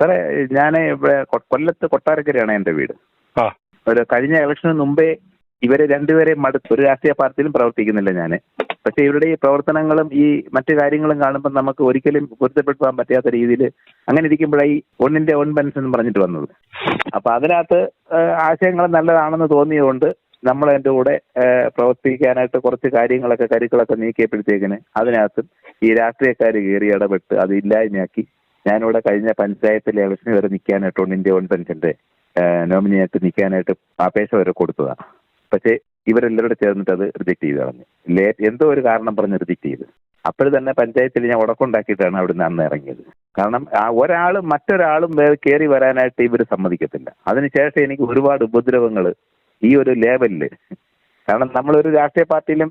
സാറേ ഞാൻ ഇവിടെ കൊല്ലത്ത് കൊട്ടാരക്കരയാണ് എന്റെ വീട്. ഒരു കഴിഞ്ഞ ഇലക്ഷന് മുമ്പേ ഇവരെ രണ്ടുപേരെയും മടുത്ത് ഒരു രാഷ്ട്രീയ പാർട്ടിയിലും പ്രവർത്തിക്കുന്നില്ല ഞാൻ പക്ഷെ ഇവരുടെ ഈ പ്രവർത്തനങ്ങളും ഈ മറ്റു കാര്യങ്ങളും കാണുമ്പോൾ നമുക്ക് ഒരിക്കലും പൊരുത്തപ്പെടുത്താൻ പറ്റാത്ത രീതിയിൽ അങ്ങനെ ഇരിക്കുമ്പോഴായി ഒന്നിന്റെ ഒൻ പെൻഷൻ എന്ന് പറഞ്ഞിട്ട് വന്നത്. അപ്പൊ അതിനകത്ത് ആശയങ്ങൾ നല്ലതാണെന്ന് തോന്നിയതുകൊണ്ട് നമ്മൾ എന്റെ കൂടെ പ്രവർത്തിക്കാനായിട്ട് കുറച്ച് കാര്യങ്ങളൊക്കെ കരുക്കളൊക്കെ നീക്കിയപ്പോഴത്തേക്കിന് അതിനകത്ത് ഈ രാഷ്ട്രീയക്കാർ കയറി ഇടപെട്ട് അത് ഇല്ലായ്മയാക്കി ഞാനിവിടെ കഴിഞ്ഞ പഞ്ചായത്തിൽ ഇലക്ഷന് വരെ നിൽക്കാനായിട്ട് ഒന്നിന്റെ ഒൻ പെൻഷന്റെ നോമിനിയായിട്ട് നിൽക്കാനായിട്ട് അപേക്ഷ വരെ കൊടുത്തതാണ് പക്ഷേ ഇവരെല്ലാവരും ചേർന്നിട്ട് അത് റിജക്ട് ചെയ്ത് കളഞ്ഞു. എന്തോ ഒരു കാരണം പറഞ്ഞ് റിജക്ട് ചെയ്ത്. അപ്പോൾ തന്നെ പഞ്ചായത്തിൽ ഞാൻ ഉടക്കുണ്ടാക്കിയിട്ടാണ് അവിടുന്ന് അന്ന് ഇറങ്ങിയത്. കാരണം ഒരാളും മറ്റൊരാളും കയറി വരാനായിട്ട് ഇവർ സമ്മതിക്കത്തില്ല. അതിനുശേഷം എനിക്ക് ഒരുപാട് ഉപദ്രവങ്ങൾ ഈ ഒരു ലേവലിൽ. കാരണം നമ്മളൊരു രാഷ്ട്രീയ പാർട്ടിയിലും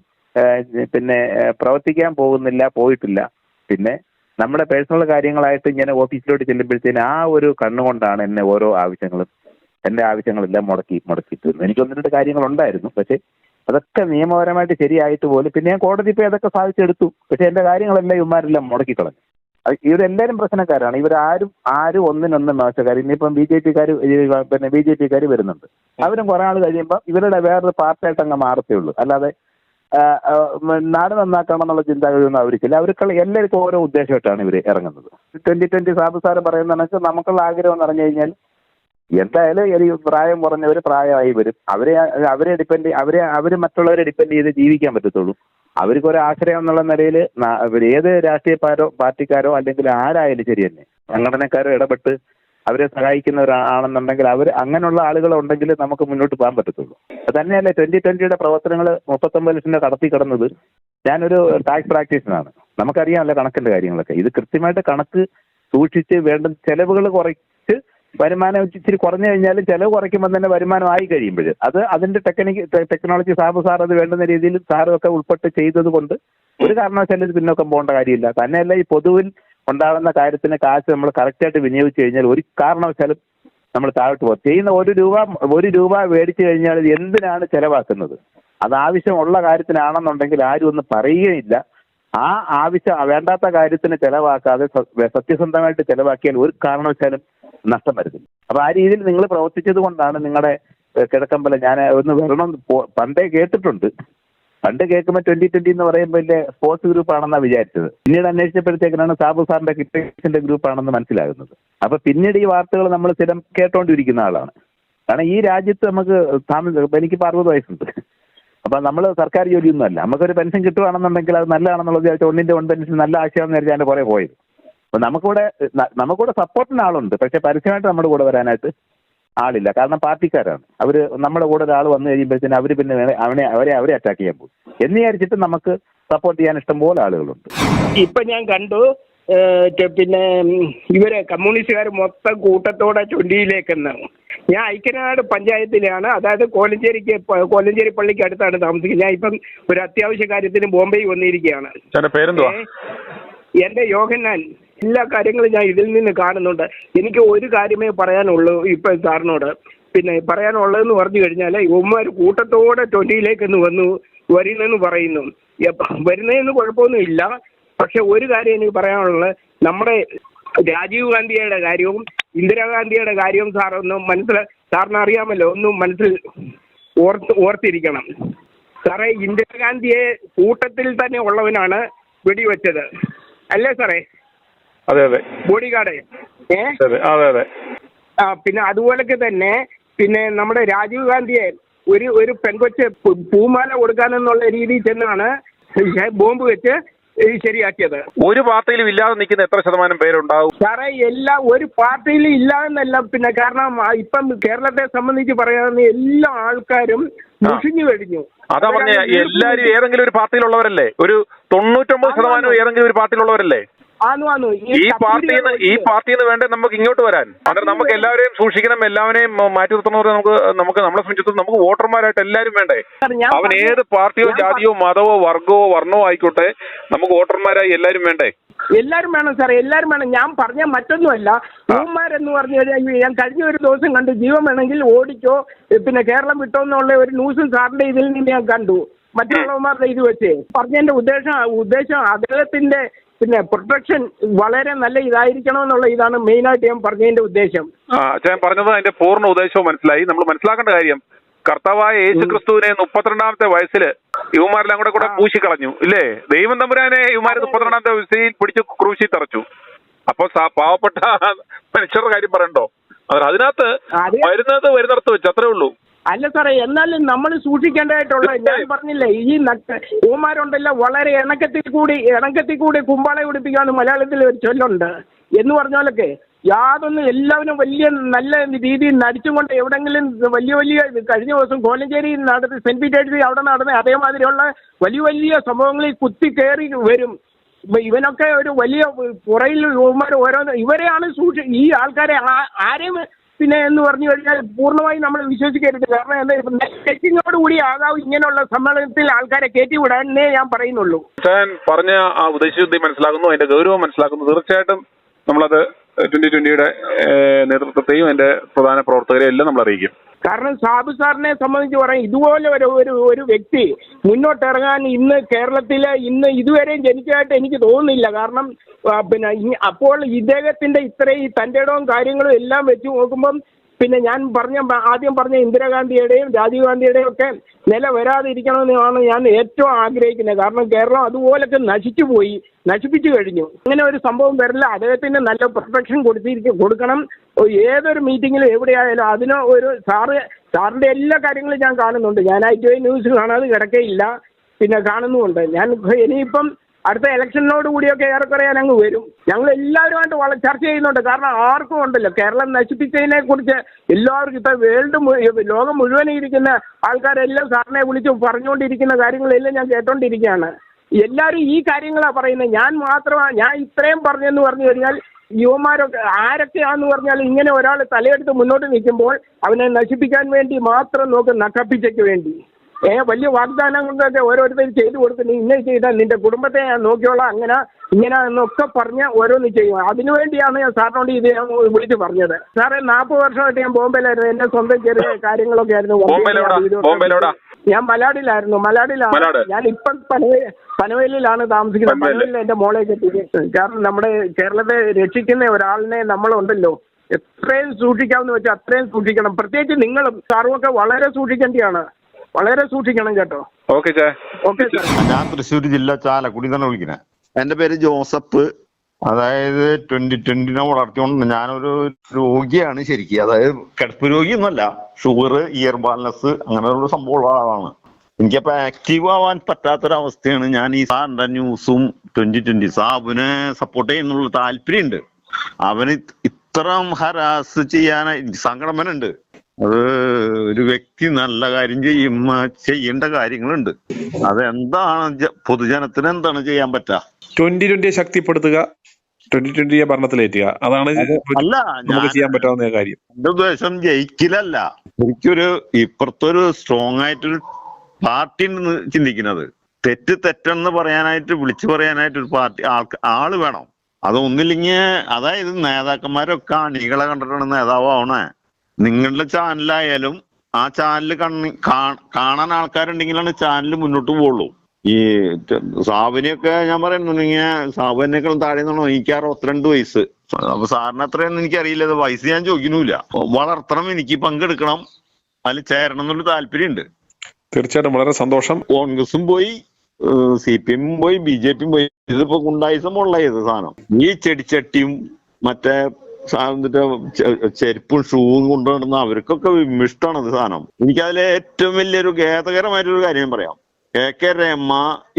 പിന്നെ പ്രവർത്തിക്കാൻ പോകുന്നില്ല പോയിട്ടില്ല. പിന്നെ നമ്മുടെ പേഴ്സണൽ കാര്യങ്ങളായിട്ട് ഇങ്ങനെ ഓഫീസിലോട്ട് ചെല്ലുമ്പോഴത്തേന് ആ ഒരു കണ്ണുകൊണ്ടാണ് എന്നെ ഓരോ ആവശ്യങ്ങളും എന്റെ ആവശ്യങ്ങളെല്ലാം മുടക്കി മുടക്കിയിട്ട് എനിക്ക് ഒന്ന് രണ്ട് കാര്യങ്ങൾ ഉണ്ടായിരുന്നു പക്ഷേ അതൊക്കെ നിയമപരമായിട്ട് ശരിയായിട്ട് പോലും പിന്നെ ഞാൻ കോടതി പോയി അതൊക്കെ സാധിച്ചെടുത്തു. പക്ഷേ എന്റെ കാര്യങ്ങളെല്ലാം ഇവന്മാരെല്ലാം മുടക്കിക്കളഞ്ഞു. ഇവരെല്ലാവരും പ്രശ്നക്കാരാണ്. ഇവരാരും ആരും ഒന്നിനൊന്നും മോശക്കാർ ഇനിയിപ്പം ബി ജെ പിക്കാർ പിന്നെ ബി ജെ പിക്കാർ വരുന്നുണ്ട്. അവരും കുറെ ആൾ കഴിയുമ്പോൾ ഇവരുടെ വേറൊരു പാർട്ടിയായിട്ട് അങ്ങ് മാറത്തേ ഉള്ളൂ. അല്ലാതെ നാട് നന്നാക്കണം എന്നുള്ള ചിന്താഗതിയൊന്നും അവർക്കില്ല അവർക്ക് എല്ലാവർക്കും ഓരോ ഉദ്ദേശമായിട്ടാണ് ഇവർ ഇറങ്ങുന്നത്. ട്വന്റി ട്വന്റി സാബു സാറ് പറയുന്ന കണക്ക് നമുക്കുള്ള ആഗ്രഹം എന്ന് പറഞ്ഞു കഴിഞ്ഞാൽ എന്തായാലും ഈ പ്രായം കുറഞ്ഞവർ പ്രായമായി വരും. അവരെ അവരെ ഡിപ്പെൻഡ് അവരെ അവർ മറ്റുള്ളവരെ ഡിപ്പെൻഡ് ചെയ്ത് ജീവിക്കാൻ പറ്റത്തുള്ളൂ. അവർക്ക് ഒരു ആശ്രയം എന്നുള്ള നിലയിൽ ഏത് രാഷ്ട്രീയക്കാരോ പാർട്ടിക്കാരോ അല്ലെങ്കിൽ ആരായാലും ശരി തന്നെ. സംഘടനക്കാരോ ഇടപെട്ട് അവരെ സഹായിക്കുന്നവരാണെന്നുണ്ടെങ്കിൽ അവർ അങ്ങനെയുള്ള ആളുകൾ ഉണ്ടെങ്കിൽ നമുക്ക് മുന്നോട്ട് പോകാൻ പറ്റത്തുള്ളൂ. തന്നെയല്ല ട്വന്റി ട്വന്റിയുടെ പ്രവർത്തനങ്ങൾ മുപ്പത്തൊമ്പത് ലക്ഷത്തിന്റെ കടത്തി കിടന്നത്? ഞാനൊരു ടാക്സ് പ്രാക്ടീഷനാണ് നമുക്കറിയാമല്ലോ കണക്കിന്റെ കാര്യങ്ങളൊക്കെ. ഇത് കൃത്യമായിട്ട് കണക്ക് സൂക്ഷിച്ച് വേണ്ട ചെലവുകൾ കുറച്ച് വരുമാനം ഇച്ചിരി കുറഞ്ഞു കഴിഞ്ഞാൽ ചെലവ് കുറയ്ക്കുമ്പോൾ തന്നെ വരുമാനം ആയി കഴിയുമ്പോൾ അത് അതിന്റെ ടെക്നിക്ക് ടെക്നോളജി സാബ് സാർ അത് വേണ്ടുന്ന രീതിയിൽ സാറും ഒക്കെ ഉൾപ്പെട്ട് ചെയ്തത് കൊണ്ട് ഒരു കാരണവശാലും പിന്നോക്കം പോകേണ്ട കാര്യമില്ല. തന്നെയല്ല ഈ പൊതുവിൽ ഉണ്ടാകുന്ന കാര്യത്തിന് കാശ് നമ്മൾ കറക്റ്റായിട്ട് വിനിയോഗിച്ചു കഴിഞ്ഞാൽ ഒരു കാരണവശാലും നമ്മൾ താഴോട്ട് പോകും. ചെയ്യുന്ന ഒരു രൂപ ഒരു രൂപ മേടിച്ചു കഴിഞ്ഞാൽ എന്തിനാണ് ചെലവാക്കുന്നത്? അത് ആവശ്യമുള്ള കാര്യത്തിനാണെന്നുണ്ടെങ്കിൽ ആരും ഒന്നും പറയുകയില്ല. ആ ആവശ്യം വേണ്ടാത്ത കാര്യത്തിന് ചെലവാക്കാതെ സത്യസന്ധമായിട്ട് ചെലവാക്കിയാൽ ഒരു കാരണവശാലും നഷ്ടം വരുന്നില്ല. അപ്പൊ ആ രീതിയിൽ നിങ്ങൾ പ്രവർത്തിച്ചത് കൊണ്ടാണ് നിങ്ങളുടെ കിഴക്കമ്പലം ഞാൻ ഒന്ന് വരണം പണ്ടേ കേട്ടിട്ടുണ്ട്. പണ്ട് കേൾക്കുമ്പോൾ ട്വന്റി ട്വന്റി എന്ന് പറയുമ്പോൾ വലിയ സ്പോർട്സ് ഗ്രൂപ്പ് ആണെന്നാണ് വിചാരിച്ചത്. പിന്നീട് അന്വേഷിച്ചപ്പോഴത്തേക്കിനാണ് സാബു സാറിന്റെ ക്രിക്കറ്റിന്റെ ഗ്രൂപ്പ് ആണെന്ന് മനസ്സിലാകുന്നത്. അപ്പൊ പിന്നീട് ഈ വാർത്തകൾ നമ്മൾ സ്ഥിരം കേട്ടോണ്ടിരിക്കുന്ന ആളാണ്. കാരണം ഈ രാജ്യത്ത് നമുക്ക് എനിക്ക് അറുപത് വയസ്സുണ്ട്. അപ്പൊ നമ്മൾ സർക്കാർ ജോലിയൊന്നും അല്ല. നമുക്കൊരു പെൻഷൻ കിട്ടുവാണെന്നുണ്ടെങ്കിൽ അത് നല്ലതാണെന്നുള്ളത് വിചാരിച്ചാൽ ഒന്നിന്റെ ഒൺ പെൻഷൻ നല്ല ആശയമാണെന്ന് വിചാരിച്ചാൽ അതിന്റെ പുറകെ പോയത്. അപ്പൊ നമുക്കിവിടെ നമുക്കിവിടെ സപ്പോർട്ടിന് ആളുണ്ട്. പക്ഷെ പരസ്യമായിട്ട് നമ്മുടെ കൂടെ വരാനായിട്ട് ആളില്ല. കാരണം പാർട്ടിക്കാരാണ്. അവർ നമ്മുടെ കൂടെ ഒരാൾ വന്നു കഴിയുമ്പോഴത്തേന് അവർ പിന്നെ വേണേ അവനെ അവരെ അവരെ അറ്റാക്ക് ചെയ്യാൻ പോകും. എന്ന് വിചാരിച്ചിട്ട് നമുക്ക് സപ്പോർട്ട് ചെയ്യാൻ ഇഷ്ടം പോലെ ആളുകളുണ്ട്. ഇപ്പൊ ഞാൻ കണ്ടു പിന്നെ ഇവർ കമ്മ്യൂണിസ്റ്റുകാർ മൊത്തം കൂട്ടത്തോടെ ചുണ്ടിയിലേക്കെന്ന്. ഞാൻ ഐക്യനാട് പഞ്ചായത്തിലാണ്. അതായത് കോലഞ്ചേരിക്ക് കോലഞ്ചേരി പള്ളിക്ക് അടുത്താണ് താമസിക്കുന്നത്. ഞാൻ ഇപ്പം ഒരു അത്യാവശ്യ കാര്യത്തിന് ബോംബെയിൽ വന്നിരിക്കുകയാണ്. പേരെന്തുവാ? എന്റെ യോഹന്നാൻ. എല്ലാ കാര്യങ്ങളും ഞാൻ ഇതിൽ നിന്ന് കാണുന്നുണ്ട്. എനിക്ക് ഒരു കാര്യമേ പറയാനുള്ളൂ ഇപ്പൊ സാറിനോട്. പിന്നെ പറയാനുള്ളതെന്ന് പറഞ്ഞു കഴിഞ്ഞാൽ ഇവന്മാർ കൂട്ടത്തോടെ ട്വന്റിയിലേക്ക് ഒന്ന് വന്നു വരുന്നെന്ന് പറയുന്നു. വരുന്നതെന്ന് വരുന്നതിന് കുഴപ്പമൊന്നും ഇല്ല പക്ഷെ ഒരു കാര്യം എനിക്ക് പറയാനുള്ളത് നമ്മുടെ രാജീവ് ഗാന്ധിയുടെ കാര്യവും ഇന്ദിരാഗാന്ധിയുടെ കാര്യവും സാർ ഒന്ന് മനസ്സിൽ സാറിന് അറിയാമല്ലോ ഒന്നും മനസ്സിൽ ഓർത്ത് ഓർത്തിരിക്കണം. സാറേ ഇന്ദിരാഗാന്ധിയെ കൂട്ടത്തിൽ തന്നെ ഉള്ളവനാണ് വെടിവെച്ചത്. അല്ലേ സാറേ? അതെ അതെ. ബോഡി ഗാർഡ് ഏ? അതെ അതെ. അതെ ആ പിന്നെ അതുപോലൊക്കെ തന്നെ പിന്നെ നമ്മുടെ രാജീവ് ഗാന്ധിയെ ഒരു ഒരു പെൺകൊച്ച് പൂമാല കൊടുക്കാനെന്നുള്ള രീതിയിൽ ചെന്നാണ് ബോംബ് വെച്ച് ശരിയാക്കിയത്. ഒരു പാർട്ടിയിലും ഇല്ലാതെ നിൽക്കുന്ന എത്ര ശതമാനം പേരുണ്ടാവും? സാറേ എല്ലാ ഒരു പാർട്ടിയിലും ഇല്ല എന്നല്ല പിന്നെ കാരണം ഇപ്പം കേരളത്തെ സംബന്ധിച്ച് പറയാവുന്ന എല്ലാ ആൾക്കാരും മുഷിഞ്ഞു കഴിഞ്ഞു. അതാ പറഞ്ഞ എല്ലാരും ഏതെങ്കിലും ഒരു പാർട്ടിയിലുള്ളവരല്ലേ? ഒരു തൊണ്ണൂറ്റൊമ്പത് ശതമാനം ഏതെങ്കിലും ഒരു പാർട്ടിയിലുള്ളവരല്ലേ? ആന്നു നിന്ന് ഈ പാർട്ടിയിൽ നിന്ന് വേണ്ട നമുക്ക് ഇങ്ങോട്ട് വരാൻ. അന്നേരം നമുക്ക് എല്ലാവരെയും സൂക്ഷിക്കണം എല്ലാവരെയും മാറ്റി നിർത്തണമെന്ന് നമുക്ക് നമുക്ക് നമ്മളെ സംബന്ധിച്ചിടത്തോളം നമുക്ക് വോട്ടർമാരായിട്ട് എല്ലാവരും വേണ്ടേ? അവൻ ഏത് പാർട്ടിയോ ജാതിയോ മതമോ വർഗമോ വർണമോ ആയിക്കോട്ടെ നമുക്ക് വോട്ടർമാരായി എല്ലാവരും വേണ്ടേ? എല്ലാരും വേണം സാറേ എല്ലാരും വേണം. ഞാൻ പറഞ്ഞ മറ്റൊന്നുമല്ല. ന്യൂമാരെന്ന് പറഞ്ഞു കഴിഞ്ഞാൽ ഞാൻ കഴിഞ്ഞ ഒരു ദിവസം കണ്ടു ജീവൻ വേണമെങ്കിൽ ഓടിക്കോ പിന്നെ കേരളം വിട്ടോ എന്നുള്ള ഒരു ന്യൂസും സാറിന്റെ ഇതിൽ നിന്ന് ഞാൻ കണ്ടു. മറ്റുള്ളവന്മാരുടെ ഇത് വെച്ച്. പറഞ്ഞതിന്റെ ഉദ്ദേശം ഉദ്ദേശം അദ്ദേഹത്തിന്റെ പിന്നെ പ്രൊട്ടക്ഷൻ വളരെ നല്ല ഇതായിരിക്കണം എന്നുള്ള ഇതാണ് മെയിനായിട്ട് ഞാൻ പറഞ്ഞതിന്റെ ഉദ്ദേശം. ഞാൻ പറഞ്ഞത് അതിന്റെ പൂർണ ഉദ്ദേശവും മനസ്സിലായി. നമ്മൾ മനസ്സിലാക്കേണ്ട കാര്യം കർത്താവായ യേശു ക്രിസ്തുവിനെ മുപ്പത്തിരണ്ടാമത്തെ വയസ്സിൽ യുവമാരെല്ലാം കൂടെ കൂടെ പൂശിക്കളഞ്ഞു ഇല്ലേ? ദൈവം തമ്പുരാനെ യുവമാരെ മുപ്പത്തിരണ്ടാമത്തെ വയസ്സിൽ പിടിച്ച് ക്രൂശി തറച്ചു. അപ്പൊ പാവപ്പെട്ട മനുഷ്യരുടെ കാര്യം പറയണ്ടോ? അത് അതിനകത്ത് അത് വരുന്നത് വരുന്നിടത്ത് വെച്ച് അത്രേ ഉള്ളൂ. അല്ല സാറേ എന്നാലും നമ്മൾ സൂക്ഷിക്കേണ്ടതായിട്ടുള്ള ഞാൻ പറഞ്ഞില്ലേ ഈ നട്ട ഊമാരുണ്ടല്ലോ വളരെ ഇണക്കത്തിൽ കൂടി ഇണക്കത്തിൽ കൂടി കുമ്പാളെ ഉടിപ്പിക്കാന്ന് മലയാളത്തിൽ ഒരു ചൊല്ലുണ്ട്. എന്ന് പറഞ്ഞാലൊക്കെ യാതൊന്നും എല്ലാവരും വലിയ നല്ല രീതിയിൽ നടിച്ചും കൊണ്ട് എവിടെങ്കിലും വലിയ വലിയ കഴിഞ്ഞ ദിവസം കോലഞ്ചേരി നടത്തി സെന്റ് പീറ്റേഴ്സ് അവിടെ നടന്ന അതേമാതിരിയുള്ള വലിയ വലിയ സംഭവങ്ങളിൽ കുത്തി കയറി വരും. ഇവനൊക്കെ ഒരു വലിയ പുറയിൽ ഇവന്മാർ ഓരോന്ന് ഇവരെയാണ് സൂക്ഷി ഈ ആൾക്കാരെ ആരെയും പിന്നെ എന്ന് പറഞ്ഞു കഴിഞ്ഞാൽ പൂർണമായും നമ്മൾ വിശ്വസിക്കരുത്. കാരണം എന്താ ടെസ്റ്റിങ്ങോട് കൂടി ആകാവും ഇങ്ങനെയുള്ള സമ്മേളനത്തിൽ ആൾക്കാരെ കയറ്റി വിടാനേ ഞാൻ പറയുന്നുള്ളൂ. ഞാൻ പറഞ്ഞ ആ ഉദ്ദേശശുദ്ധി മനസ്സിലാകുന്നു അതിന്റെ ഗൗരവം മനസ്സിലാക്കുന്നു. തീർച്ചയായിട്ടും നമ്മളത് ട്വന്റി ട്വന്റിയുടെ നേതൃത്വത്തെയും അതിന്റെ പ്രധാന പ്രവർത്തകരെയും എല്ലാം നമ്മൾ അറിയിക്കും കാരണം സാബു സാറിനെ സംബന്ധിച്ച് പറയാം ഇതുപോലെ ഒരു ഒരു ഒരു വ്യക്തി മുന്നോട്ടിറങ്ങാൻ ഇന്ന് കേരളത്തിലെ ഇന്ന് ഇതുവരെയും ജനിച്ചതായിട്ട് എനിക്ക് തോന്നുന്നില്ല. കാരണം പിന്നെ അപ്പോൾ ഇദ്ദേഹത്തിന്റെ ഇത്രയും തന്റെ ഇടവും കാര്യങ്ങളും എല്ലാം വെച്ച് നോക്കുമ്പം പിന്നെ ഞാൻ പറഞ്ഞ ആദ്യം പറഞ്ഞ ഇന്ദിരാഗാന്ധിയുടെയും രാജീവ് ഗാന്ധിയുടെയും ഒക്കെ നില വരാതിരിക്കണമെന്നാണ് ഞാൻ ഏറ്റവും ആഗ്രഹിക്കുന്നത്. കാരണം കേരളം അതുപോലൊക്കെ നശിച്ചു പോയി നശിപ്പിച്ചു കഴിഞ്ഞു. അങ്ങനെ ഒരു സംഭവം വരില്ല. അദ്ദേഹത്തിന് നല്ല പ്രൊട്ടക്ഷൻ കൊടുത്തിരിക്കും കൊടുക്കണം. ഏതൊരു മീറ്റിങ്ങിലും എവിടെയായാലും അതിന് ഒരു സാറ് സാറിന്റെ എല്ലാ കാര്യങ്ങളും ഞാൻ കാണുന്നുണ്ട്. ഞാൻ ഐ ടി ഐ ന്യൂസ് കാണാതെ കിടക്കേയില്ല. പിന്നെ കാണുന്നുമുണ്ട്. ഞാൻ ഇനിയിപ്പം അടുത്ത ഇലക്ഷനോട് കൂടിയൊക്കെ ഏറെക്കുറെ ഞാൻ അങ്ങ് വരും. ഞങ്ങൾ എല്ലാവരുമായിട്ട് വളരെ ചർച്ച ചെയ്യുന്നുണ്ട്. കാരണം ആർക്കും ഉണ്ടല്ലോ. കേരളം നശിപ്പിച്ചതിനെ കുറിച്ച് എല്ലാവർക്കും ഇപ്പൊ വേൾഡ് ലോകം മുഴുവൻ ഇരിക്കുന്ന ആൾക്കാരെല്ലാം സാറിനെ വിളിച്ച് പറഞ്ഞുകൊണ്ടിരിക്കുന്ന കാര്യങ്ങളെല്ലാം ഞാൻ കേട്ടോണ്ടിരിക്കുകയാണ് എല്ലാവരും ഈ കാര്യങ്ങളാണ് പറയുന്നത്. ഞാൻ മാത്രമാണ് ഞാൻ ഇത്രയും പറഞ്ഞെന്ന് പറഞ്ഞു കഴിഞ്ഞാൽ യുവമാരൊക്കെ ആരൊക്കെയാന്ന് പറഞ്ഞാൽ ഇങ്ങനെ ഒരാൾ തലയെടുത്ത് മുന്നോട്ട് നിൽക്കുമ്പോൾ അവനെ നശിപ്പിക്കാൻ വേണ്ടി മാത്രം നോക്കും നക്കപ്പിച്ചയ്ക്ക് വേണ്ടി. ഏ വലിയ വാഗ്ദാനങ്ങളൊക്കെ ഓരോരുത്തർ ചെയ്തു കൊടുക്കുന്നു ഇന്ന ചെയ്താൽ നിന്റെ കുടുംബത്തെ ഞാൻ നോക്കിയോളാം അങ്ങനെ ഇങ്ങനെ എന്നൊക്കെ പറഞ്ഞ് ഓരോന്ന് ചെയ്യും. അതിനുവേണ്ടിയാണ് ഞാൻ സാറിനോട് ഇത് ഞാൻ വിളിച്ചു പറഞ്ഞത്. സാറേ നാൽപ്പത് വർഷമായിട്ട് ഞാൻ ബോംബെയിലായിരുന്നു. എന്റെ സ്വന്തം ചെറിയ കാര്യങ്ങളൊക്കെ ആയിരുന്നു? ഞാൻ മലാഡിലായിരുന്നു മലാഡിലാണ് ഞാൻ ഇപ്പം പനവേ പനവേലിലാണ് താമസിക്കുന്നത്. പനവേൽ. പനവേലിൽ എന്റെ മോളെ കെട്ടിയിട്ട് കാരണം നമ്മുടെ കേരളത്തെ രക്ഷിക്കുന്ന ഒരാളിനെ നമ്മളുണ്ടല്ലോ. എത്രയും സൂക്ഷിക്കാമെന്ന് വെച്ചാൽ അത്രയും സൂക്ഷിക്കണം. പ്രത്യേകിച്ച് നിങ്ങളും സാറും ഒക്കെ വളരെ സൂക്ഷിക്കേണ്ടിയാണ്. വളരെ സൂക്ഷിക്കണം കേട്ടോ. ഓക്കെ ഞാൻ തൃശ്ശൂർ ജില്ല ചാലക്കുടി തന്നെ വിളിക്കുന്നത് എന്റെ പേര് ജോസഫ്. അതായത് ട്വന്റി ട്വന്റിനെ വളർത്തിക്കൊണ്ട് ഞാനൊരു രോഗിയാണ് ശരിക്കും. അതായത് കിടപ്പ് രോഗിയൊന്നുമല്ല. ഷുഗർ ഇയർ ബാലൻസ് അങ്ങനെയുള്ള സംഭവമുള്ള ആളാണ്. എനിക്കപ്പോ ആക്റ്റീവ് ആവാൻ പറ്റാത്തൊരവസ്ഥയാണ് ഞാൻ ഈ സാറിന്റെ ന്യൂസും ട്വന്റി ട്വന്റി. സാബിനെ സപ്പോർട്ട് ചെയ്യുന്നുള്ള താല്പര്യമുണ്ട്. അവന് ഇത്രം ഹരാസ് ചെയ്യാനായി സങ്കടമനുണ്ട്. അത് ഒരു വ്യക്തി നല്ല കാര്യം ചെയ്യുമ്പോ ചെയ്യേണ്ട കാര്യങ്ങളുണ്ട്. അതെന്താണ് പൊതുജനത്തിന് എന്താണ് ചെയ്യാൻ പറ്റുക ട്വന്റി ട്വന്റിയെ ശക്തിപ്പെടുത്തുക. ട്വന്റി ട്വന്റി ഭരണത്തിലേറ്റുക അതാണ് അല്ല നമുക്ക് ചെയ്യാൻ പറ്റാവുന്ന കാര്യം. എന്റെ ഉദ്ദേശം ജയിക്കില്ലല്ല എനിക്കൊരു ഇപ്പുറത്തൊരു സ്ട്രോങ് ആയിട്ടൊരു പാർട്ടി ചിന്തിക്കുന്നത്. തെറ്റ് തെറ്റെന്ന് പറയാനായിട്ട് വിളിച്ചു പറയാനായിട്ട് ഒരു പാർട്ടി ആൾക്ക് ആൾ വേണം. അതൊന്നില്ലെങ്കിൽ അതായത് നേതാക്കന്മാരൊക്കെ അണികളെ കണ്ടിട്ടാണ് നേതാവ് ആവണേ. നിങ്ങളുടെ ചാനലായാലും ആ ചാനൽ കണ്ണി കാണാൻ ആൾക്കാരുണ്ടെങ്കിലാണ് ചാനൽ മുന്നോട്ട് പോവുള്ളൂ. ഈ സാബിനെയൊക്കെ ഞാൻ പറയുന്നുണ്ടെങ്കിൽ സാബിനേക്കാളും താഴെ നിന്നാണോ എനിക്ക് അറുപത്തിരണ്ട് വയസ്സ്. അപ്പൊ സാറിന് അത്രയൊന്നും എനിക്കറിയില്ല അത് വയസ്സ് ഞാൻ ചോദിക്കുന്നില്ല വളർത്തണം എനിക്ക് പങ്കെടുക്കണം അതിൽ ചേരണം എന്നുള്ള താല്പര്യമുണ്ട്. തീർച്ചയായിട്ടും വളരെ സന്തോഷം. കോൺഗ്രസും പോയി സി പി എമ്മും പോയി ബി ജെ പിയും പോയി. ഇതിപ്പോ ഗുണ്ടായിസമുള്ള ഉള്ളത് സാധനം. ഈ ചെടിച്ചട്ടിയും മറ്റേ ചെരുപ്പും ഷൂവും കൊണ്ടുവരുന്ന അവർക്കൊക്കെ ഇഷ്ടമാണ് ഇത് സാധനം. എനിക്കതിലെ ഏറ്റവും വലിയൊരു ഖേദകരമായിട്ടൊരു കാര്യം പറയാം. കെ കെ രമ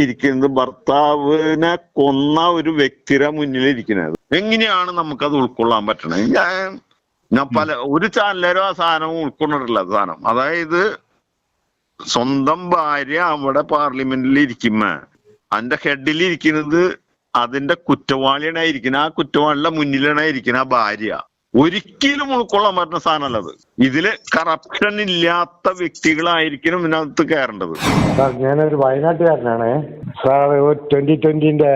ഇരിക്കുന്നത് ഭർത്താവിനെ കൊന്ന ഒരു വ്യക്തിയുടെ മുന്നിൽ ഇരിക്കുന്നത്. എങ്ങനെയാണ് നമുക്കത് ഉൾക്കൊള്ളാൻ പറ്റണത്? ഞാൻ ഞാൻ പല ഒരു ചാനലും ആ സാധനം ഉൾക്കൊണ്ടിട്ടില്ല സാധനം. അതായത് സ്വന്തം ഭാര്യ അവിടെ പാർലമെന്റിൽ ഇരിക്കുമ്പോ അതിന്റെ ഹെഡിൽ ഇരിക്കുന്നത് അതിന്റെ കുറ്റവാളിയാണ് ഇരിക്കുന്നത് ആ കുറ്റവാളിയുടെ മുന്നിലാണ് ഇരിക്കുന്നത് ആ ഭാര്യ. ഒരിക്കലും ഉൾക്കൊള്ളാൻ പറ്റുന്ന സാധനമല്ല അത്. ഇതിൽ കറപ്ഷൻ ഇല്ലാത്ത വ്യക്തികളായിരിക്കണം ഇതിനകത്ത് കയറേണ്ടത്. സാർ ഞാനൊരു വയനാട്ടുകാരനാണ്. സാർ ട്വന്റി ട്വന്റിന്റെ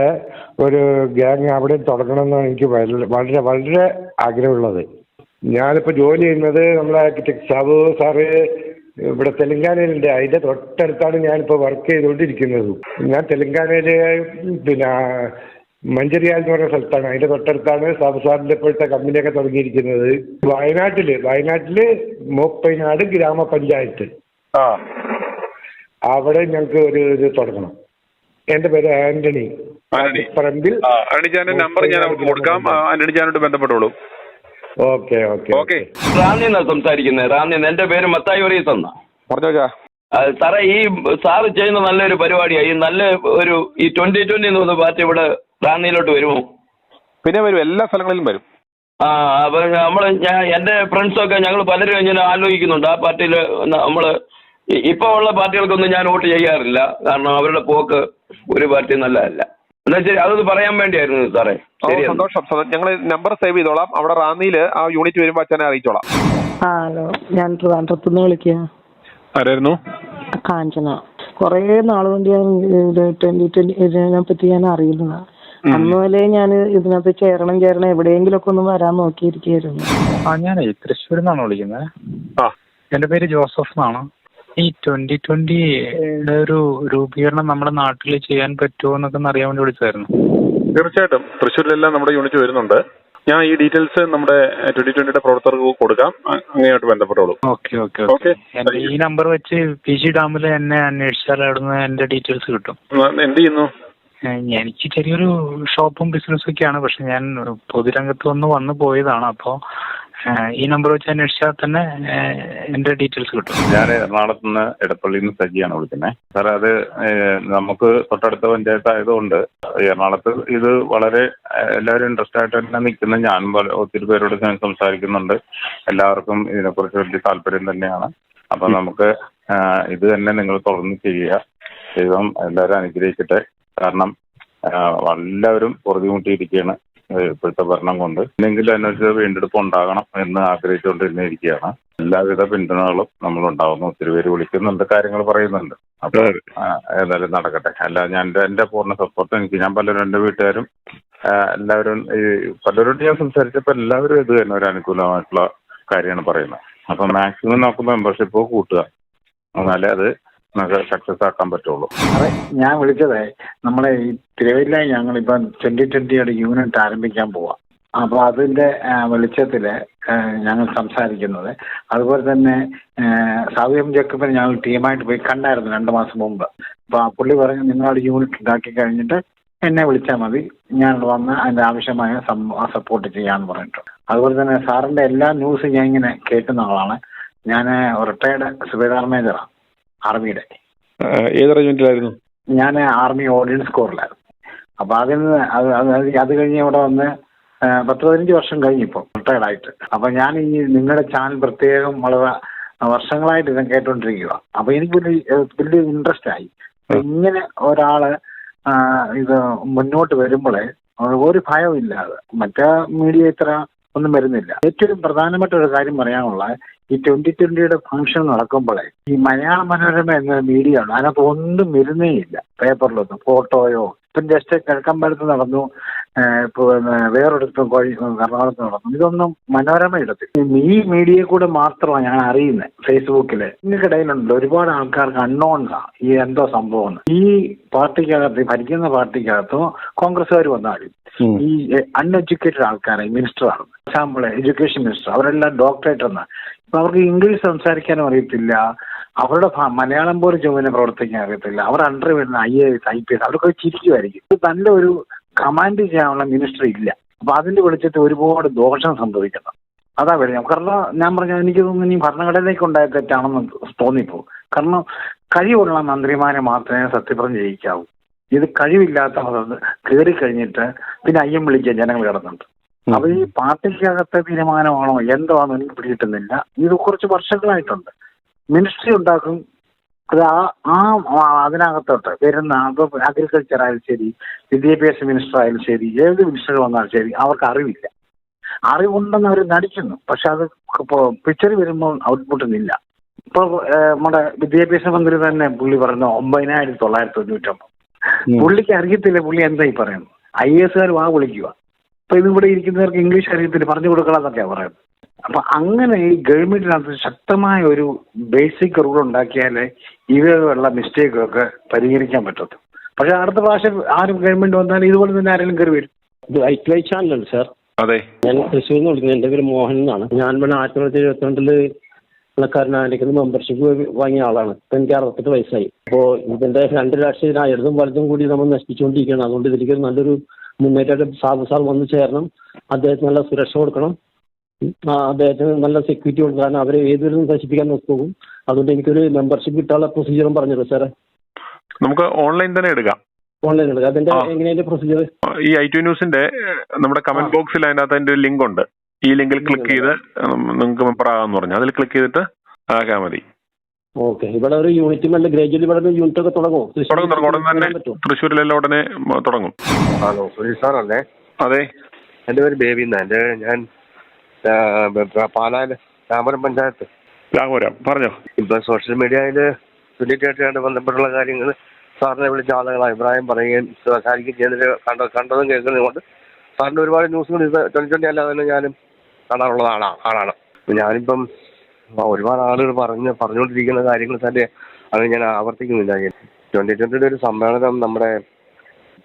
ഒരു ഗ്യാങ് അവിടെ തുടങ്ങണമെന്നാണ് എനിക്ക് വളരെ വളരെ ആഗ്രഹമുള്ളത്. ഞാനിപ്പോൾ ജോലി ചെയ്യുന്നത് നമ്മളെ സാബു സാറ് ഇവിടെ തെലങ്കാനയിലുണ്ട്. അതിന്റെ തൊട്ടടുത്താണ് ഞാനിപ്പോൾ വർക്ക് ചെയ്തുകൊണ്ടിരിക്കുന്നത്. ഞാൻ തെലങ്കാനയിലെ പിന്നെ മഞ്ചരിയാൽ എന്ന് പറയുന്ന സ്ഥലത്താണ്. അതിന്റെ തൊട്ടടുത്താണ് സാബുസാറിന്റെ ഇപ്പോഴത്തെ കമ്പനിയൊക്കെ തുടങ്ങിയിരിക്കുന്നത്. വയനാട്ടിൽ വയനാട്ടിൽ മൂപ്പൈനാട് ഗ്രാമപഞ്ചായത്ത്. ആ. അവിടെ ഞങ്ങൾക്ക് ഒരു ഇത് തുടങ്ങണം. എന്റെ പേര് ആന്റണി. പറമ്പിൽ നമ്പർ ഞാൻ അവർക്ക് കൊടുക്കാം. ആ, അണിജാനോട് ബന്ധപ്പെട്ടോളൂ ഓക്കെ ഓക്കെ ഓക്കെ. റാന്നിന്നാ സംസാരിക്കുന്നത് റാന്നിന്ന് എന്റെ പേര് മത്തായി ഒരു എന്നാ? സാറേ ഈ സാറ് ചെയ്യുന്ന നല്ലൊരു പരിപാടിയാണ് ഈ നല്ല ഒരു ഈ ട്വന്റി ട്വന്റി എന്ന് പറഞ്ഞ പാർട്ടി ഇവിടെ റാന്നിയിലോട്ട് വരുമോ? പിന്നെ വരും. എല്ലാ സ്ഥലങ്ങളിലും വരും. ആ അപ്പൊ നമ്മൾ ഞാൻ എന്റെ ഫ്രണ്ട്സൊക്കെ ഞങ്ങൾ പലരും ഇങ്ങനെ ആലോചിക്കുന്നുണ്ട്. ആ പാർട്ടിയിൽ നമ്മൾ ഇപ്പൊ ഉള്ള പാർട്ടികൾക്കൊന്നും ഞാൻ വോട്ട് ചെയ്യാറില്ല. കാരണം അവരുടെ പോക്ക് ഒരു പാർട്ടി നല്ലതല്ല. എന്നാ ശരി അതൊന്ന് പറയാൻ വേണ്ടിയായിരുന്നു സാറേ. സന്തോഷം ഞങ്ങൾ നമ്പർ സേവ് ചെയ്തോളാം. അവിടെ റാന്നിയിൽ ആ യൂണിറ്റ് വരുമ്പോ അച്ഛനെ അറിയിച്ചോളാം. ഹലോ. ഞാൻ വിളിക്കുക ആരായിരുന്നു? കാഞ്ചന. കുറേ നാൾ കൊണ്ട് ഞാൻ ട്വന്റി ട്വന്റി ഇതിനെ പറ്റി ഞാൻ അറിയുന്നതാ അന്ന് മുതലേ ഞാൻ ഇതിനകത്ത് ചേരണം ചേരണം എവിടെയെങ്കിലൊക്കെ ഒന്ന് വരാൻ നോക്കിയിരിക്കുകയായിരുന്നു. ആ ഞാനേ തൃശ്ശൂരിൽ നിന്നാണ് വിളിക്കുന്നത് ആ. എന്റെ പേര് ജോസഫ് എന്നാണ്. ഈ ട്വന്റി ട്വന്റിയുടെ ഒരു രൂപീകരണം നമ്മുടെ നാട്ടിൽ ചെയ്യാൻ പറ്റുമോ എന്നൊക്കെ അറിയാൻ വേണ്ടി വിളിച്ചായിരുന്നു തീർച്ചയായിട്ടും. തൃശ്ശൂരിലെല്ലാം നമ്മുടെ യൂണിറ്റ് വരുന്നുണ്ട്. ഞാൻ ഈ ഡീറ്റെയിൽസ് നമ്മുടെ ട്വന്റി ട്വന്റിയുടെ പ്രവർത്തകർക്ക് കൊടുക്കാം. അങ്ങനെയായിട്ട് ബന്ധപ്പെട്ടോളൂ. Okay okay okay. ഈ നമ്പർ വെച്ച് പി ജി ഡാമിൽ എന്നെ അന്വേഷിച്ചാൽ അവിടുന്ന് എന്റെ ഡീറ്റെയിൽസ് കിട്ടും. എന്ത് ചെയ്യുന്നു? എനിക്ക് ചെറിയൊരു ഷോപ്പും ബിസിനസ്സും ഒക്കെയാണ്. പക്ഷെ ഞാൻ പൊതുരംഗത്ത് ഒന്ന് വന്നു പോയതാണ്. അപ്പോൾ ഈ നമ്പർ വെച്ച് അന്വേഷിച്ചാൽ തന്നെ എന്റെ ഡീറ്റെയിൽസ് കിട്ടും. ഞാൻ എറണാകുളത്ത് നിന്ന് എടപ്പള്ളിയിൽ നിന്ന് സജിയാണ് വിളിക്കുന്നത്. സാർ അത് നമുക്ക് തൊട്ടടുത്ത പഞ്ചായത്ത് ആയതുകൊണ്ട് എറണാകുളത്ത് ഇത് വളരെ എല്ലാവരും ഇൻട്രസ്റ്റ് ആയിട്ട് തന്നെ നിൽക്കുന്ന ഞാനും ഒത്തിരി പേരോട് ഞാൻ സംസാരിക്കുന്നുണ്ട്. എല്ലാവർക്കും ഇതിനെക്കുറിച്ച് വലിയ താല്പര്യം തന്നെയാണ്. അപ്പൊ നമുക്ക് ഇത് തന്നെ നിങ്ങൾ തുടർന്ന് ചെയ്യുക. ദൈവം എല്ലാവരും അനുഗ്രഹിക്കട്ടെ. കാരണം എല്ലാവരും പൊറുതിമുട്ടിയിരിക്കുകയാണ് ഇപ്പോഴത്തെ ഭരണം കൊണ്ട്. എന്തെങ്കിലും അതിനൊരു വീണ്ടെടുപ്പ് ഉണ്ടാകണം എന്ന് ആഗ്രഹിച്ചുകൊണ്ടിരുന്ന ഇരിക്കുകയാണ് എല്ലാവിധ പിന്തുണകളും നമ്മൾ ഉണ്ടാവുന്നു ഒത്തിരി പേര് വിളിക്കുന്നുണ്ട് കാര്യങ്ങൾ പറയുന്നുണ്ട്. അപ്പൊ ഏതായാലും നടക്കട്ടെ. അല്ല ഞാൻ എന്റെ പൂർണ സപ്പോർട്ട് എനിക്ക്. ഞാൻ പലരും എന്റെ വീട്ടുകാരും എല്ലാവരും ഈ പലരോട് ഞാൻ സംസാരിച്ചപ്പോൾ എല്ലാവരും ഇത് തന്നെ ഒരു അനുകൂലമായിട്ടുള്ള കാര്യമാണ് പറയുന്നത്. അപ്പൊ മാക്സിമം നമുക്ക് മെമ്പർഷിപ്പ് കൂട്ടുക. എന്നാലേ അത് നമുക്ക് സക്സസ് ആക്കാൻ പറ്റുള്ളൂ. അതെ ഞാൻ വിളിച്ചതേ നമ്മളെ ഈ തിരുവല്ല ഞങ്ങളിപ്പം ട്വന്റി ട്വന്റിയുടെ യൂണിറ്റ് ആരംഭിക്കാൻ പോവാം. അപ്പൊ അതിന്റെ വെളിച്ചത്തിൽ ഞങ്ങൾ സംസാരിക്കുന്നത്. അതുപോലെ തന്നെ സാവിയം ജേക്കബിനെ ഞങ്ങൾ ടീമായിട്ട് പോയി കണ്ടായിരുന്നു രണ്ട് മാസം മുമ്പ്. അപ്പൊ ആ പുള്ളി പറഞ്ഞു നിങ്ങളുടെ യൂണിറ്റ് ഉണ്ടാക്കി കഴിഞ്ഞിട്ട് എന്നെ വിളിച്ചാൽ മതി. ഞാൻ വന്ന് അതിന്റെ ആവശ്യമായ സപ്പോർട്ട് ചെയ്യാന്ന് പറഞ്ഞിട്ടുണ്ട് അതുപോലെ തന്നെ സാറിന്റെ എല്ലാ ന്യൂസും ഞാൻ ഇങ്ങനെ കേൾക്കുന്ന ആളാണ്. ഞാൻ റിട്ടയർഡ് സുബേദാർ മേജറാണ് ആർമിയുടെ. ഏത് റെജിമെന്റിലായിരുന്നു? ഞാൻ ആർമി ഓർഡിനൻസ് കോറിലായിരുന്നു അപ്പൊ അതിൽ നിന്ന് അത് കഴിഞ്ഞ് ഇവിടെ വന്ന് പത്ത് പതിനഞ്ച് വർഷം കഴിഞ്ഞു ഇപ്പോൾ റിട്ടയർഡ് ആയിട്ട് അപ്പൊ ഞാൻ ഈ നിങ്ങളുടെ ചാനൽ പ്രത്യേകം വളരെ വർഷങ്ങളായിട്ട് ഇത് കേട്ടോണ്ടിരിക്കുക അപ്പൊ എനിക്ക് വലിയ വലിയ ഇൻട്രസ്റ്റ് ആയി. ഇങ്ങനെ ഒരാൾ ഇത് മുന്നോട്ട് വരുമ്പോഴേ ഒരു ഭയവും ഇല്ലാതെ മറ്റേ മീഡിയ ഇത്ര ഒന്നും വരുന്നില്ല. ഏറ്റവും പ്രധാനപ്പെട്ട ഒരു കാര്യം പറയാനുള്ള ഈ ട്വന്റി ട്വന്റിയുടെ ഫംഗ്ഷൻ നടക്കുമ്പോഴേ ഈ മലയാള മനോരമ എന്ന മീഡിയ ഉണ്ട് അതിനകത്ത് ഒന്നും വരുന്നേ ഇല്ല പേപ്പറിലൊന്നും ഫോട്ടോയോ ഇപ്പം ജസ്റ്റ് കിഴക്കമ്പലത്ത് നടന്നു. പിന്നെ വേറൊരിടത്തും കോഴി എറണാകുളത്ത് നടന്നു ഇതൊന്നും മനോരമ ഇടത്തിൽ ഈ മീഡിയയെ കൂടെ മാത്രമാണ് ഞാൻ അറിയുന്നത് ഫേസ്ബുക്കിൽ. ഇതിനിടയിലുണ്ട് ഒരുപാട് ആൾക്കാർക്ക് അൺനോൺസാണ് ഈ എന്തോ സംഭവം. ഈ പാർട്ടിക്കകത്ത് ഭരിക്കുന്ന പാർട്ടിക്കകത്തോ കോൺഗ്രസ്സുകാർ വന്നാലും ഈ അൺഎഡ്യൂക്കേറ്റഡ് ആൾക്കാരെ മിനിസ്റ്ററാണ്. എക്സാമ്പിൾ എഡ്യൂക്കേഷൻ മിനിസ്റ്റർ അവരെല്ലാം ഡോക്ടറേറ്റ് എന്നാ. ഇപ്പൊ അവർക്ക് ഇംഗ്ലീഷ് സംസാരിക്കാനും അറിയത്തില്ല. അവരുടെ മലയാളം പോലും ചുമതല പ്രവർത്തിക്കാൻ അറിയത്തില്ല. അവർ അണ്ടർ വരുന്ന I A S I P S അവരൊക്കെ ചിരിക്കുമായിരിക്കും ഇത് നല്ലൊരു കമാൻഡ് ചെയ്യാനുള്ള മിനിസ്റ്റർ ഇല്ല. അപ്പൊ അതിന്റെ വെളിച്ചത്തിൽ ഒരുപാട് ദോഷം സംഭവിക്കുന്നു അതാ വരും. കാരണം ഞാൻ പറഞ്ഞ എനിക്ക് തോന്നുന്നു ഇനി ഭരണഘടനയ്ക്ക് ഉണ്ടായ തെറ്റാണെന്ന് തോന്നിപ്പോ. കാരണം കഴിവുള്ള മന്ത്രിമാരെ മാത്രമേ സത്യപ്രതിജ്ഞ ജയിക്കാവൂ ഇത് കഴിവില്ലാത്ത കയറി കഴിഞ്ഞിട്ട് പിന്നെ അയ്യം വിളിക്കാൻ ജനങ്ങൾ കിടന്നുണ്ട്. അപ്പൊ ഈ പാർട്ടിക്കകത്തെ തീരുമാനമാണോ? എന്തോ എന്താണോ എനിക്ക് പിടികിട്ടുന്നില്ല. ഇത് കുറച്ച് വർഷങ്ങളായിട്ടുണ്ട്. മിനിസ്ട്രി ഉണ്ടാക്കും അത് ആ ആ അതിനകത്തോട്ട് വരുന്ന അപ്പൊ അഗ്രികൾച്ചർ ആയാലും ശരി വിദ്യാഭ്യാസ മിനിസ്റ്റർ ആയാലും ശരി ഏത് മിനിസ്റ്റർ വന്നാലും ശരി അവർക്ക് അറിവില്ല. അറിവുണ്ടെന്ന് അവർ നടിക്കുന്നു. പക്ഷെ അത് പിക്ചർ വരുമ്പോൾ ഔട്ട്പുട്ട് ഇല്ല. ഇപ്പൊ നമ്മുടെ വിദ്യാഭ്യാസ മന്ത്രി തന്നെ പുള്ളി പറഞ്ഞു ഒമ്പതിനായിരത്തി തൊള്ളായിരത്തി തൊണ്ണൂറ്റൊമ്പത്. പുള്ളിക്ക് അറിയത്തില്ല പുള്ളി എന്തായി പറയുന്നു. ഐ എസുകാർ വാ വിളിക്കുക ഇപ്പൊ ഇതിവിടെ ഇരിക്കുന്നവർക്ക് ഇംഗ്ലീഷ് അറിയത്തില്ല പറഞ്ഞു കൊടുക്കണം എന്നൊക്കെയാ പറയുന്നത്. അപ്പൊ അങ്ങനെ ഈ ഗവൺമെന്റിനകത്ത് ശക്തമായ ഒരു ബേസിക് റൂൾ ഉണ്ടാക്കിയാലേ ഇവയുള്ള മിസ്റ്റേക്കൊക്കെ പരിഹരിക്കാൻ പറ്റത്തു. പക്ഷെ അടുത്ത പ്രാവശ്യം ആരും ഗവൺമെന്റ് വന്നാൽ ഇതുപോലെ തന്നെ ആരെങ്കിലും കയറി വരും. ഇത് ചാനലാണ് സാർ. അതെ. ഞാൻ തൃശ്ശൂരിൽ നിന്ന് വിളിക്കുന്നത്. എന്റെ പേര് മോഹൻ എന്നാണ്. ഞാൻ ഇവിടെ ആയിരത്തി തൊള്ളായിരത്തി വെള്ളക്കാരനായിരിക്കുന്ന മെമ്പർഷിപ്പ് വാങ്ങിയ ആളാണ്. ഇപ്പം എനിക്ക് അറുപത്തെട്ട് വയസ്സായി. അപ്പോൾ ഇതിന്റെ രണ്ട് രാഷ്ട്രീയ ഇടതും വലതും കൂടി നമ്മൾ നശിപ്പിച്ചുകൊണ്ടിരിക്കുകയാണ്. അതുകൊണ്ട് ഇതിലേക്ക് നല്ലൊരു മുന്നേറ്റം സാബു സാർ വന്നു ചേരണം. അദ്ദേഹത്തിന് നല്ല സുരക്ഷ കൊടുക്കണം. അദ്ദേഹത്തിന് നല്ല സെക്യൂരിറ്റി കൊടുക്കാൻ അവരെ ഏതൊരു നശിപ്പിക്കാൻ നോക്കും. അതുകൊണ്ട് എനിക്കൊരു മെമ്പർഷിപ്പ് കിട്ടാനുള്ള പ്രൊസീജിയറും പറഞ്ഞത് സാറേ. നമുക്ക് ഓൺലൈൻ തന്നെ എടുക്കാം. ഓൺലൈൻ എടുക്കാം. അതിന്റെ ആ. എങ്ങനെയാണ് പ്രൊസീജിയർ ഈ ഐ ടി ന്യൂസിന്റെ നമ്മുടെ കമന്റ് ബോക്സിൽ അതിനകത്ത് അതിന്റെ ഒരു ലിങ്ക് ഉണ്ട്. ഈ ലിങ്കിൽ ക്ലിക്ക് ചെയ്ത് നിങ്ങൾക്ക് മെമ്പർ ആകാന്ന് പറഞ്ഞു. അതിൽ ക്ലിക്ക് ചെയ്തിട്ട് ആകാൻ മതി. ഓക്കെ. ഇവിടെ ഒരു യൂണിറ്റ് നല്ല ഗ്രാജുവലി ഇവിടെ ഒരു യൂണിറ്റ് ഒക്കെ തുടങ്ങും തുടങ്ങും. തുടങ്ങും ഉടനെ തന്നെ തൃശ്ശൂരിലെല്ലാം ഉടനെ തുടങ്ങും. ഹലോ സുനിൽ സാറല്ലേ? അതെ. എന്റെ പേര് ബേബി എന്നാ. എന്റെ ഞാൻ ആ, ബ- ബ- പാലായിൽ രാമപുരം പഞ്ചായത്ത്. രാഘവരാം പറഞ്ഞോ. ഇപ്പൊ സോഷ്യൽ മീഡിയയിൽ ചുറ്റിക്കേട്ടായിട്ട് ബന്ധപ്പെട്ടുള്ള കാര്യങ്ങൾ സാറിനെ വിളിച്ച ആളുകൾ അഭിപ്രായം പറയുകയും സംസാരിക്കുകയും ചെയ്തത് കണ്ട കണ്ടതും കേൾക്കുന്നതും കൊണ്ട് സാറിന്റെ ഒരുപാട് ന്യൂസുകൾ ഇത് ട്വന്റി ട്വന്റി അല്ലാതെ തന്നെ ഞാനും കാണാറുള്ള ആളാണ് ആളാണ്. ഞാനിപ്പം ഒരുപാട് ആളുകൾ പറഞ്ഞ് പറഞ്ഞുകൊണ്ടിരിക്കുന്ന കാര്യങ്ങൾ തന്നെ അത് ഞാൻ ആവർത്തിക്കുന്നില്ല. ട്വന്റി ട്വന്റിയുടെ ഒരു സമ്മേളനം നമ്മുടെ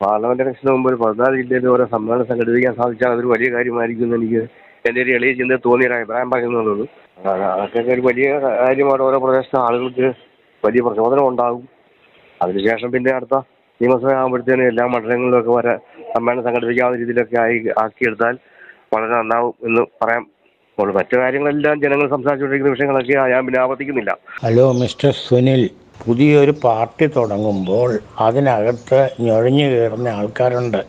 പാർലമെന്റ് ഇലക്ഷന് മുമ്പ് ഒരു പതിനാല് ജില്ലയിൽ ഓരോ സമ്മേളനം സംഘടിപ്പിക്കാൻ സാധിച്ചാൽ അതൊരു വലിയ കാര്യമായിരിക്കും എന്ന് എനിക്ക് എന്റെ ഒരു എളിയ ചിന്ത തോന്നിയ ഒരു അഭിപ്രായം പറയുന്നുള്ളൂ അതാണ് അതൊക്കെ ഒരു വലിയ കാര്യമാണ് ഓരോ പ്രദേശത്തെ ആളുകൾക്ക് വലിയ പ്രചോദനം ഉണ്ടാകും. അതിനുശേഷം പിന്നെ അടുത്ത നിയമസഭ ആകുമ്പോഴത്തേനും എല്ലാ മണ്ഡലങ്ങളിലൊക്കെ വരെ സമ്മേളനം സംഘടിപ്പിക്കാവുന്ന രീതിയിലൊക്കെ ആയി ആക്കിയെടുത്താൽ വളരെ നന്നാവും എന്ന് പറയാം. അപ്പോൾ മറ്റു കാര്യങ്ങളെല്ലാം ജനങ്ങൾ സംസാരിച്ചുകൊണ്ടിരിക്കുന്ന വിഷയങ്ങളൊക്കെ ഞാൻ പിന്നെ ആവർത്തിക്കുന്നില്ല. Hello mister Sunil. പുതിയൊരു പാർട്ടി തുടങ്ങുമ്പോൾ അതിനകത്ത് ഞൊഴഞ്ഞു കയറുന്ന ആൾക്കാരുണ്ട്.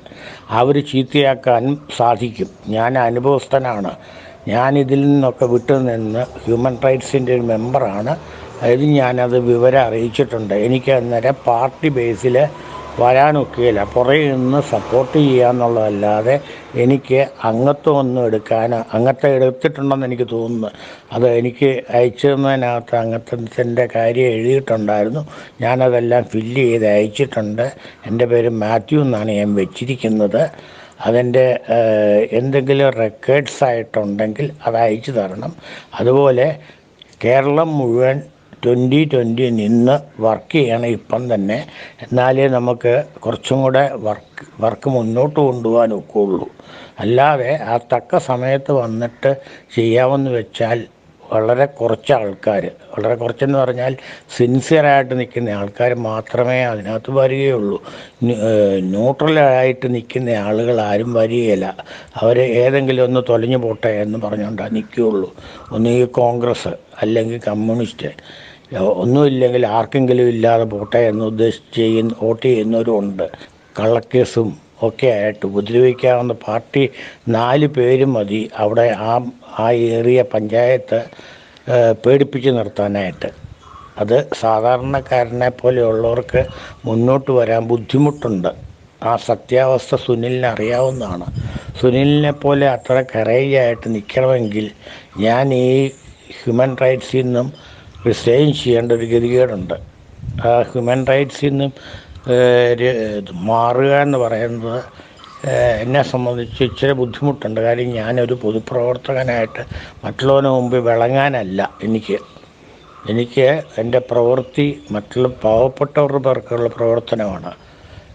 അവർ ചീത്തയാക്കാനും സാധിക്കും. ഞാൻ അനുഭവസ്ഥനാണ്. ഞാൻ ഇതിൽ നിന്നൊക്കെ വിട്ടുനിന്ന് ഹ്യൂമൻ റൈറ്റ്സിന്റെ ഒരു മെമ്പറാണ്. അതായത് ഞാനത് വിവരം അറിയിച്ചിട്ടുണ്ട്. എനിക്ക് അന്നേരം പാർട്ടി ബേസിൽ വരാനൊക്കെയില്ല പുറകിൽ നിന്ന് സപ്പോർട്ട് ചെയ്യാന്നുള്ളതല്ലാതെ എനിക്ക് അംഗത്വം ഒന്നും എടുക്കാൻ അംഗത്വം എടുത്തിട്ടുണ്ടെന്ന് എനിക്ക് തോന്നുന്നു. അത് എനിക്ക് അയച്ചു തന്നതിനകത്ത് അംഗത്വത്തിന്റെ കാര്യം എഴുതിയിട്ടുണ്ടായിരുന്നു. ഞാനതെല്ലാം ഫില്ല് ചെയ്ത് അയച്ചിട്ടുണ്ട്. എന്റെ പേര് മാത്യു എന്നാണ് ഞാൻ വെച്ചിരിക്കുന്നത്. അതിന്റെ എന്തെങ്കിലും റെക്കോർഡ്സ് ആയിട്ടുണ്ടെങ്കിൽ അത് അയച്ചു തരണം. അതുപോലെ കേരളം മുഴുവൻ ട്വന്റി ട്വന്റി നിന്ന് വർക്ക് ചെയ്യണം ഇപ്പം തന്നെ. എന്നാലേ നമുക്ക് കുറച്ചും കൂടെ വർക്ക് വർക്ക് മുന്നോട്ട് കൊണ്ടുപോകാൻ ഒക്കുള്ളൂ. അല്ലാതെ ആ തക്ക സമയത്ത് വന്നിട്ട് ചെയ്യാമെന്ന് വെച്ചാൽ വളരെ കുറച്ച് ആൾക്കാർ വളരെ കുറച്ചെന്ന് പറഞ്ഞാൽ സിൻസിയറായിട്ട് നിൽക്കുന്ന ആൾക്കാർ മാത്രമേ അതിനകത്ത് വരികയുള്ളൂ. ന്യൂ- ന്യൂട്രലായിട്ട് നിൽക്കുന്ന ആളുകൾ ആരും വരികയില്ല. അവർ ഏതെങ്കിലും ഒന്ന് തൊലഞ്ഞു പോട്ടെ എന്ന് പറഞ്ഞുകൊണ്ടാണ് നിൽക്കുകയുള്ളൂ. ഒന്നുകിൽ കോൺഗ്രസ് അല്ലെങ്കിൽ കമ്മ്യൂണിസ്റ്റ്. ഒന്നുമില്ലെങ്കിൽ ആർക്കെങ്കിലും ഇല്ലാതെ പോട്ടെ എന്ന് ഉദ്ദേശിച്ച് ചെയ്യുന്ന വോട്ട് ചെയ്യുന്നവരുമുണ്ട് കള്ളക്കേസും ഒക്കെ ആയിട്ട് ഉപദ്രവിക്കാവുന്ന പാർട്ടി നാല് പേര് മതി. അവിടെ ആ ആ ഏറിയ പഞ്ചായത്ത് പേടിപ്പിച്ച് നിർത്താനായിട്ട്. അത് സാധാരണക്കാരനെ പോലെയുള്ളവർക്ക് മുന്നോട്ട് വരാൻ ബുദ്ധിമുട്ടുണ്ട്. ആ സത്യാവസ്ഥ സുനിലിന് അറിയാവുന്നതാണ്. സുനിലിനെ പോലെ അത്ര കറേജായിട്ട് നിൽക്കണമെങ്കിൽ ഞാൻ ഈ ഹ്യൂമൻ റൈറ്റ്സിൽ നിന്നും റിസൈൻ ചെയ്യേണ്ട ഒരു ഗതികേടുണ്ട്. ആ ഹ്യൂമൻ റൈറ്റ്സിൽ നിന്നും മാറുക എന്ന് പറയുന്നത് എന്നെ സംബന്ധിച്ച് ഇച്ചിരി ബുദ്ധിമുട്ടുണ്ട്. കാര്യം ഞാനൊരു പൊതുപ്രവർത്തകനായിട്ട് മറ്റുള്ളവന് മുമ്പ് വിളങ്ങാനല്ല എനിക്ക്. എനിക്ക് എന്റെ പ്രവൃത്തി മറ്റുള്ള പാവപ്പെട്ടവരുടെ പേർക്കുള്ള പ്രവർത്തനമാണ്.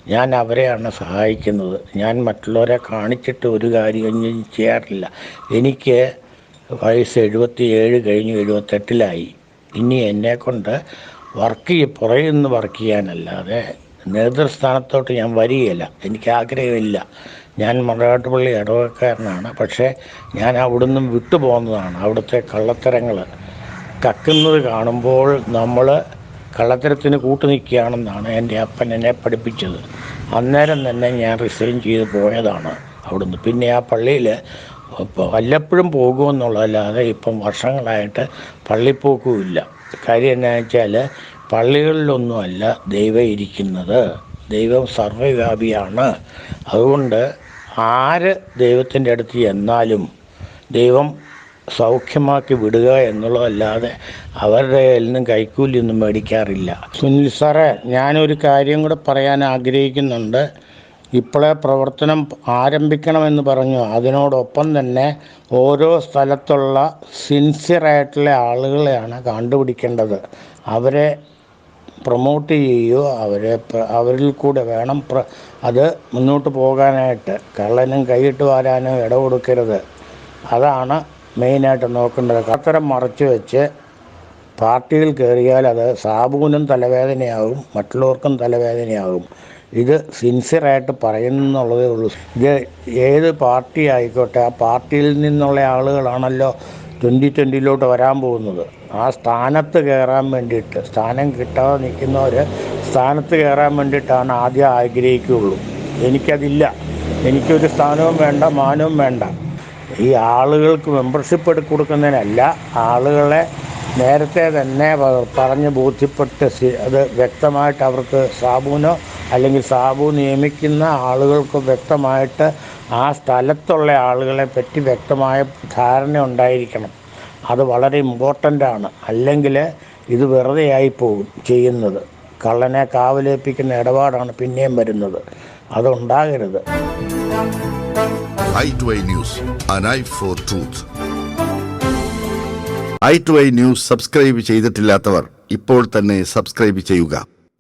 ഞാൻ അവരെയാണ് സഹായിക്കുന്നത്. ഞാൻ മറ്റുള്ളവരെ കാണിച്ചിട്ട് ഒരു കാര്യം ചെയ്യാറില്ല. എനിക്ക് വയസ്സ് എഴുപത്തി ഏഴ് കഴിഞ്ഞ് എഴുപത്തെട്ടിലായി. ഇനി എന്നെക്കൊണ്ട് വർക്ക് നിന്ന് വർക്ക് ചെയ്യാനല്ലാതെ നേതൃസ്ഥാനത്തോട്ട് ഞാൻ വരികയില്ല. എനിക്ക് ആഗ്രഹമില്ല. ഞാൻ മറകാട്ടുപള്ളി ഇടവക്കാരനാണ് പക്ഷേ ഞാൻ അവിടുന്ന് വിട്ടുപോകുന്നതാണ് അവിടുത്തെ കള്ളത്തരങ്ങൾ കക്കുന്നത് കാണുമ്പോൾ നമ്മൾ കള്ളത്തരത്തിന് കൂട്ടു നിൽക്കുകയാണെന്നാണ് എന്റെ അപ്പൻ എന്നെ പഠിപ്പിച്ചത്. അന്നേരം തന്നെ ഞാൻ റിസൈൻ ചെയ്ത് പോയതാണ് അവിടുന്ന്. പിന്നെ ആ പള്ളിയിൽ വല്ലപ്പോഴും പോകുമെന്നുള്ളതല്ലാതെ ഇപ്പം വർഷങ്ങളായിട്ട് പള്ളിപ്പോക്കുമില്ല. കാര്യം എന്നാ വെച്ചാൽ പള്ളികളിലൊന്നുമല്ല ദൈവം ഇരിക്കുന്നത്. ദൈവം സർവവ്യാപിയാണ്. അതുകൊണ്ട് ആര് ദൈവത്തിന്റെ അടുത്ത് ചെന്നാലും ദൈവം സൗഖ്യമാക്കി വിടുക എന്നുള്ളതല്ലാതെ അവരുടെ കയ്യിൽ നിന്നും കൈക്കൂലിയൊന്നും മേടിക്കാറില്ല. സുനിൽ സാറേ ഞാനൊരു കാര്യം കൂടെ പറയാൻ ആഗ്രഹിക്കുന്നുണ്ട്. ഇപ്പോഴേ പ്രവർത്തനം ആരംഭിക്കണമെന്ന് പറഞ്ഞു. അതിനോടൊപ്പം തന്നെ ഓരോ സ്ഥലത്തുള്ള സിൻസിയറായിട്ടുള്ള ആളുകളെയാണ് കണ്ടുപിടിക്കേണ്ടത്. അവരെ പ്രൊമോട്ട് ചെയ്യുകയോ അവരെ അവരിൽ കൂടെ വേണം അത് മുന്നോട്ട് പോകാനായിട്ട് കള്ളനും കൈയിട്ട് വാരാനും ഇട കൊടുക്കരുത് അതാണ് മെയിനായിട്ട് നോക്കേണ്ടത്. അത്തരം മറച്ചു വെച്ച് പാർട്ടിയിൽ കയറിയാൽ അത് സാബുവിനും തലവേദനയാകും മറ്റുള്ളവർക്കും തലവേദനയാകും. ഇത് സിൻസിയറായിട്ട് പറയുന്നുള്ളതേ ഉള്ളൂ. ഇത് ഏത് പാർട്ടി ആയിക്കോട്ടെ ആ പാർട്ടിയിൽ നിന്നുള്ള ആളുകളാണല്ലോ ട്വന്റി ട്വന്റിയിലോട്ട് വരാൻ പോകുന്നത്. ആ സ്ഥാനത്ത് കയറാൻ വേണ്ടിയിട്ട് സ്ഥാനം കിട്ടാതെ നിൽക്കുന്നവർ സ്ഥാനത്ത് കയറാൻ വേണ്ടിയിട്ടാണ് ആദ്യം ആഗ്രഹിക്കുകയുള്ളൂ. എനിക്കതില്ല. എനിക്കൊരു സ്ഥാനവും വേണ്ട മാനവും വേണ്ട. ഈ ആളുകൾക്ക് മെമ്പർഷിപ്പ് എടുത്ത് കൊടുക്കുന്നതിനല്ല ആളുകളെ നേരത്തെ തന്നെ പറഞ്ഞ് ബോധ്യപ്പെട്ട് അത് വ്യക്തമായിട്ട് അവർക്ക് സാബുവിനോ അല്ലെങ്കിൽ സാബു നിയമിക്കുന്ന ആളുകൾക്ക് വ്യക്തമായിട്ട് ആ സ്ഥലത്തുള്ള ആളുകളെ പറ്റി വ്യക്തമായ ധാരണ ഉണ്ടായിരിക്കണം. അത് വളരെ ഇമ്പോർട്ടന്റ് ആണ്. അല്ലെങ്കിൽ ഇത് വെറുതെ ആയിപ്പോകും പോകും ചെയ്യുന്നത്. കള്ളനെ കാവലേൽപ്പിക്കുന്ന ഇടപാടാണ് പിന്നെയും വരുന്നത്. അതുണ്ടാകരുത് I to I to I news subscribe ചെയ്തിട്ടില്ലാത്തവർ ഇപ്പോൾ തന്നെ സബ്സ്ക്രൈബ് ചെയ്യുക.